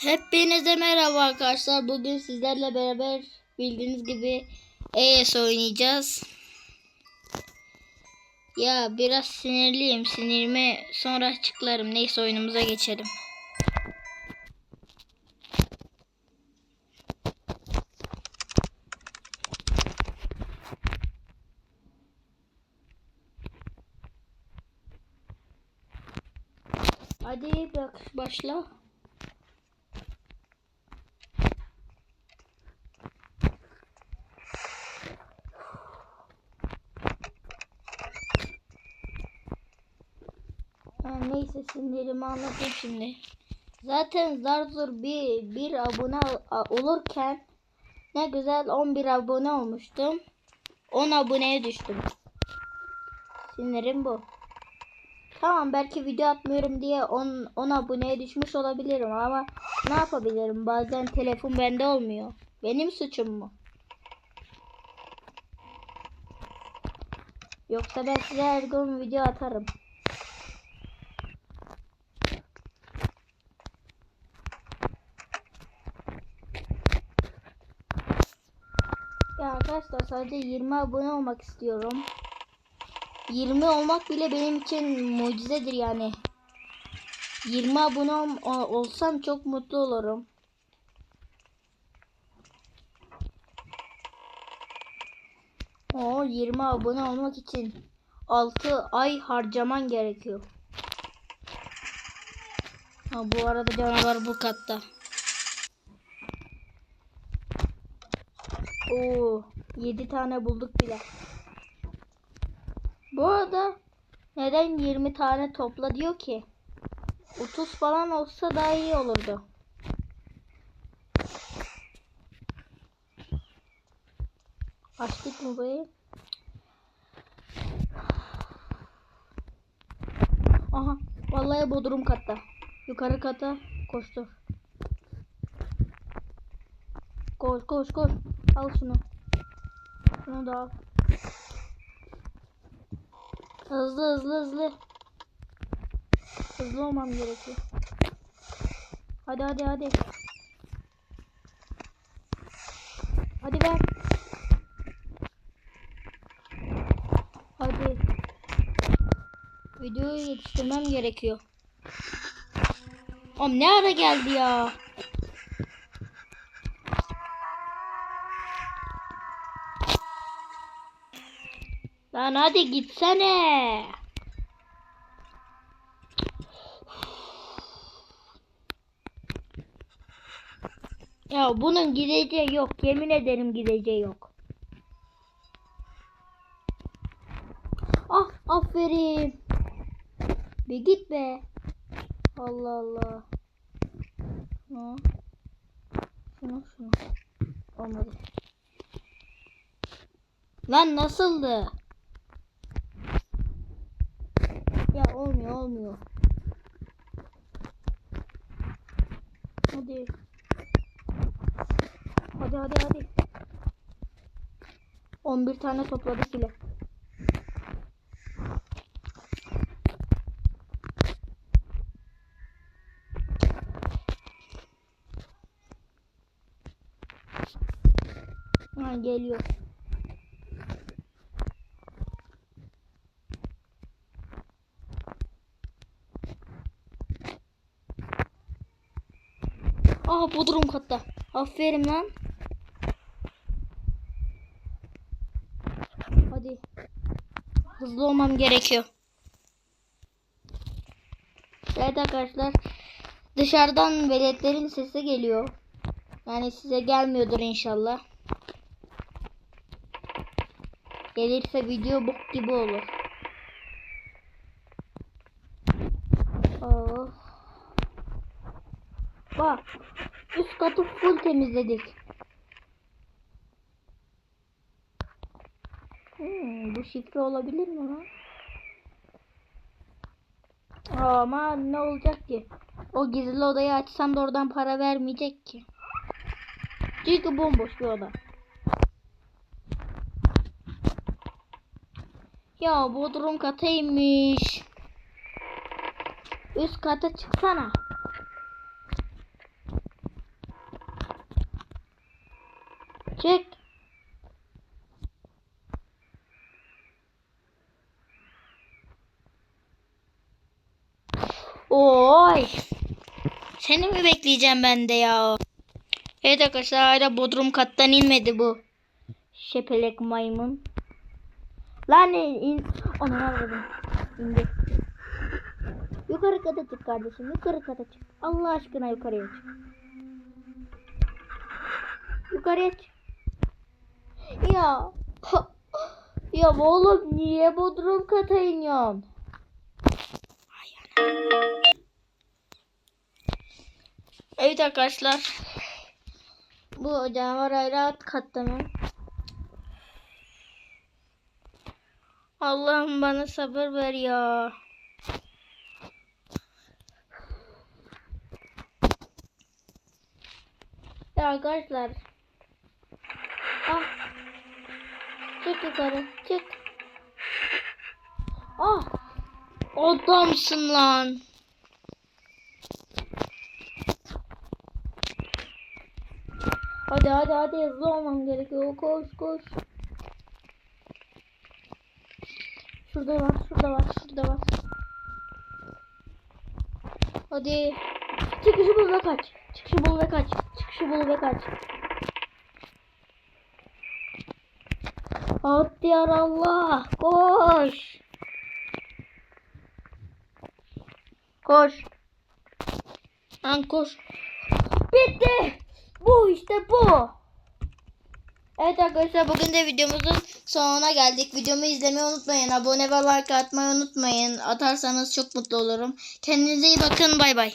Hepinize merhaba arkadaşlar. Bugün sizlerle beraber bildiğiniz gibi ES oynayacağız. Ya biraz sinirliyim. Sinirimi sonra açıklarım. Neyse oyunumuza geçelim. Hadi bak başla. Ha, neyse sinirimi anlatayım şimdi. Zaten zar zor bir, bir abone olurken ne güzel 11 abone olmuştum. 10 aboneye düştüm. Sinirim bu. Tamam belki video atmıyorum diye 10, 10 aboneye düşmüş olabilirim ama ne yapabilirim? Bazen telefon bende olmuyor. Benim suçum mu? Yoksa ben size her gün video atarım. Ya arkadaşlar sadece 20 abone olmak istiyorum. 20 olmak bile benim için mucizedir yani. 20 abone ol- ol- olsam çok mutlu olurum. O 20 abone olmak için 6 ay harcaman gerekiyor. Ha, bu arada canavar bu katta. Oo, 7 tane bulduk bile. Bu arada neden 20 tane topla diyor ki? 30 falan olsa daha iyi olurdu. Açtık mı burayı? Aha, vallahi bodrum katta. Yukarı kata koştur. Koş koş koş. Al şunu. Şunu da al. Hızlı hızlı hızlı. Hızlı olmam gerekiyor. Hadi hadi hadi. Hadi ver. Hadi. Videoyu yetiştirmem gerekiyor. Oğlum ne ara geldi ya? Lan hadi gitsene. Ya bunun gideceği yok. Yemin ederim gideceği yok. Ah aferin. Bir git be. Allah Allah. Şunu. Şunu şunu. Olmadı. Lan nasıldı? Ya olmuyor. Hadi. Hadi hadi hadi. 11 tane topladık bile. Ha geliyor. Aha bodrum katta. Aferin lan. Hadi. Hızlı olmam gerekiyor. Evet arkadaşlar. Dışarıdan veletlerin sesi geliyor. Yani size gelmiyordur inşallah. Gelirse video bok gibi olur. Bak. Üst katı full temizledik. Hmm, bu şifre olabilir mi lan? Ama ne olacak ki? O gizli odayı açsam da oradan para vermeyecek ki. Çünkü bomboş bir oda. Ya bodrum katıymış. Üst kata çıksana. Çık. Oy. Seni mi bekleyeceğim ben de ya? Evet arkadaşlar hala bodrum kattan inmedi bu. Şepelek maymun. Lan in. Onu aldım. İndi. Yukarı kata çık kardeşim. Yukarı kata çık. Allah aşkına yukarıya çık. Yukarıya çık. Ya. Ya oğlum niye bodrum kata iniyorsun? Evet arkadaşlar. Bu canavar katta mı? Allah'ım bana sabır ver ya. Ya arkadaşlar. Ah. Çık yukarı. Çık. Ah. Adamsın lan. Hadi hadi hadi hızlı olmam gerekiyor. Koş koş. Şurada var, şurada var, şurada var. Hadi. Çıkışı bul ve kaç. Çıkışı bul ve kaç. Çıkışı bul ve kaç. Hadi ya Allah. Koş. Koş. Lan koş. Bitti. Bu işte bu. Evet arkadaşlar bugün de videomuzun sonuna geldik. Videomu izlemeyi unutmayın. Abone ve like atmayı unutmayın. Atarsanız çok mutlu olurum. Kendinize iyi bakın. Bay bay.